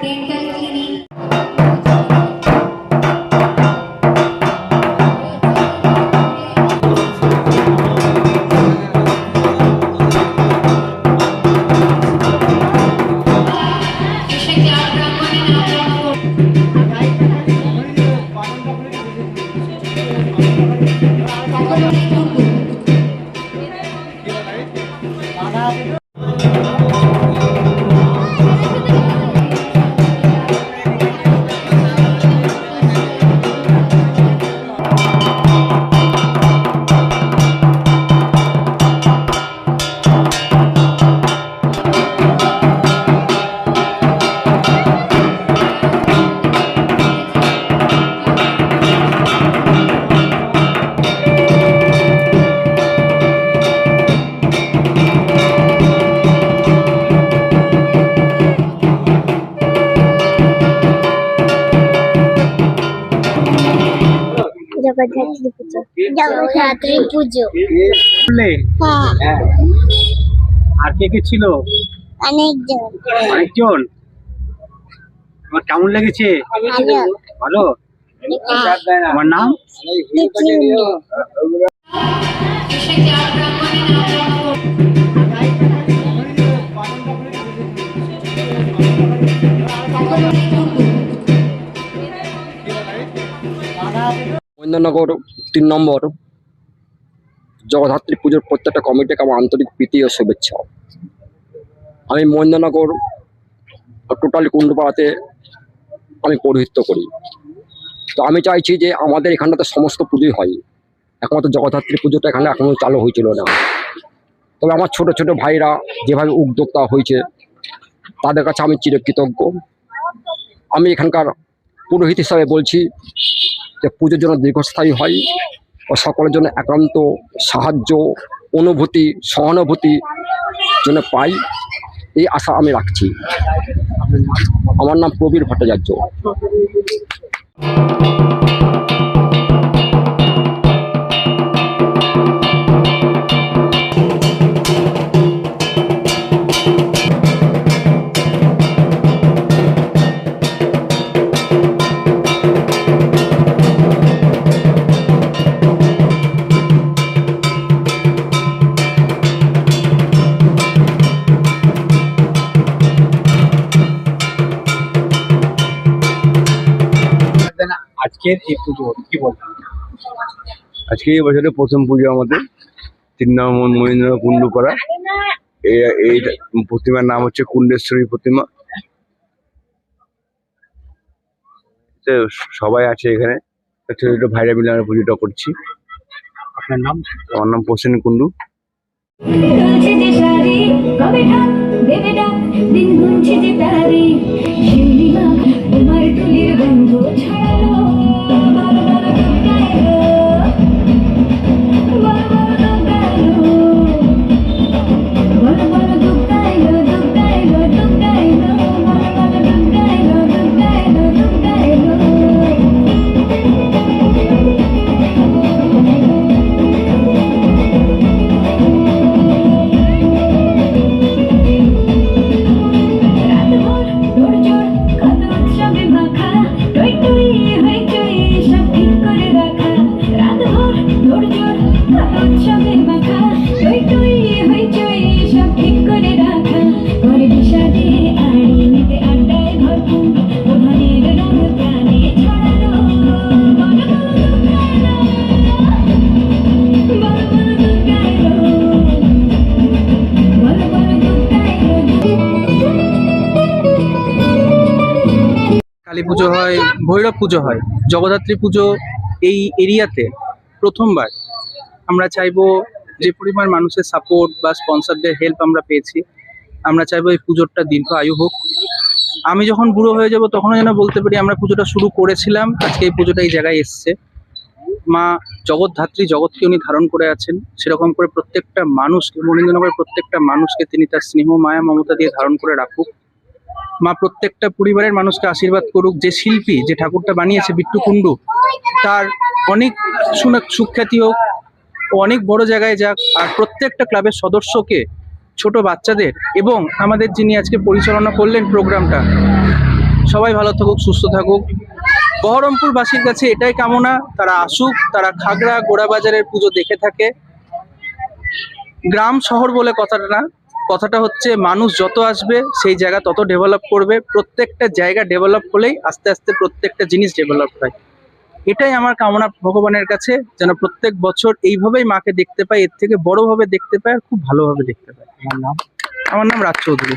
Thank you. আর কে কে ছিল? অনেকজন। অনেকজন আমার কেমন লেগেছে? ভালো? আমার নাম? মহেন্দ্রনগর তিন নম্বর, জগদ্ধাত্রী পুজোর প্রত্যেকটা কমিটিকে আমার আন্তরিক প্রীতি ও শুভেচ্ছা। আমি মহেন্দ্রনগর টোটালি কুণ্ডপাড়াতে আমি পৌরোহিত্য করি। তো আমি চাইছি যে আমাদের এখানটাতে সমস্ত পুজোই হয়। একমাত্র জগদ্ধাত্রী পুজোটা এখানে এখনও চালু হয়েছিল না। তবে আমার ছোট ছোট ভাইরা যেভাবে উদ্যোক্তা হয়েছে, তাদের কাছে আমি চিরকৃতজ্ঞ। আমি এখানকার পুরোহিত হিসাবে বলছি যে পুজোর জন্য দীর্ঘস্থায়ী হয় ও সকলের জন্য একান্ত সাহায্য, অনুভূতি, সহানুভূতি জন্য পাই, এই আশা আমি রাখছি। আমার নাম প্রবীর ভট্টাচার্য। আজকের এই পুজো কি বলবেন? আজকে এই বছরের প্রথম পুজো আমাদের তিন নম্বর মহেন্দ্র কুণ্ডুপাড়া এই এই প্রতিমার নাম হচ্ছে কুণ্ডেশ্বরী প্রতিমা। তো সবাই আছে এখানে। ছোট ছোট ভাইরা মিলে আমরা পুজোটা করছি। আপনার নাম? আমার নাম প্রসেন ডাক দিন কালী পুজো হয়, ভৈরব পুজো হয়, জগদ্ধাত্রী পুজো এই এরিয়াতে প্রথমবার আমরা চাইব যে পরিমাণ মানুষের সাপোর্ট বা স্পন্সরদের হেল্প আমরা পেয়েছি, আমরা চাইব এই পুজোরটা দীর্ঘ আয়ু হোক। আমি যখন বুড়ো হয়ে যাব তখনও যেন বলতে পারি আমরা পুজোটা শুরু করেছিলাম, আজকে এই পুজোটা এই জায়গায় এসছে। মা জগৎধাত্রী জগৎকে উনি ধারণ করে আছেন, সেরকম করে প্রত্যেকটা মানুষকে মনীন্দ্রনগরের প্রত্যেকটা মানুষকে তিনি তার স্নেহ, মায়া, মমতা দিয়ে ধারণ করে রাখুক। মা প্রত্যেকটা পরিবারের মানুষকে আশীর্বাদ করুক, যে শিল্পী, যে ঠাকুরটা বানিয়েছে বিট্টু কুণ্ডু, তার অনেক সুখ্যাতি হোক অনেক বড় জায়গায় যাক, আর প্রত্যেকটা ক্লাবের সদস্যকে, ছোট বাচ্চাদের এবং আমাদের যিনি আজকে পরিচালনা করলেন প্রোগ্রামটা, সবাই ভালো থাকুক, সুস্থ থাকুক। বহরমপুরবাসীর কাছে এটাই কামনা, তারা আসুক, তারা খাগড়া গোড়াবাজারের পুজো দেখে থাকে। গ্রাম শহর বলে কথাটা না কথাটা হচ্ছে, মানুষ যত আসবে, সেই জায়গা তত ডেভেলপ করবে। প্রত্যেকটা জায়গা ডেভেলপ হলেই আস্তে আস্তে প্রত্যেকটা জিনিস ডেভেলপ হয়। এটাই আমার কামনা ভগবানের কাছে, যেন প্রত্যেক বছর এইভাবেই মাকে দেখতে পাই, এর থেকে বড়ভাবে দেখতে পাই আর খুব ভালোভাবে দেখতে পাই। আমার নাম আমার নাম রাজ চৌধুরী।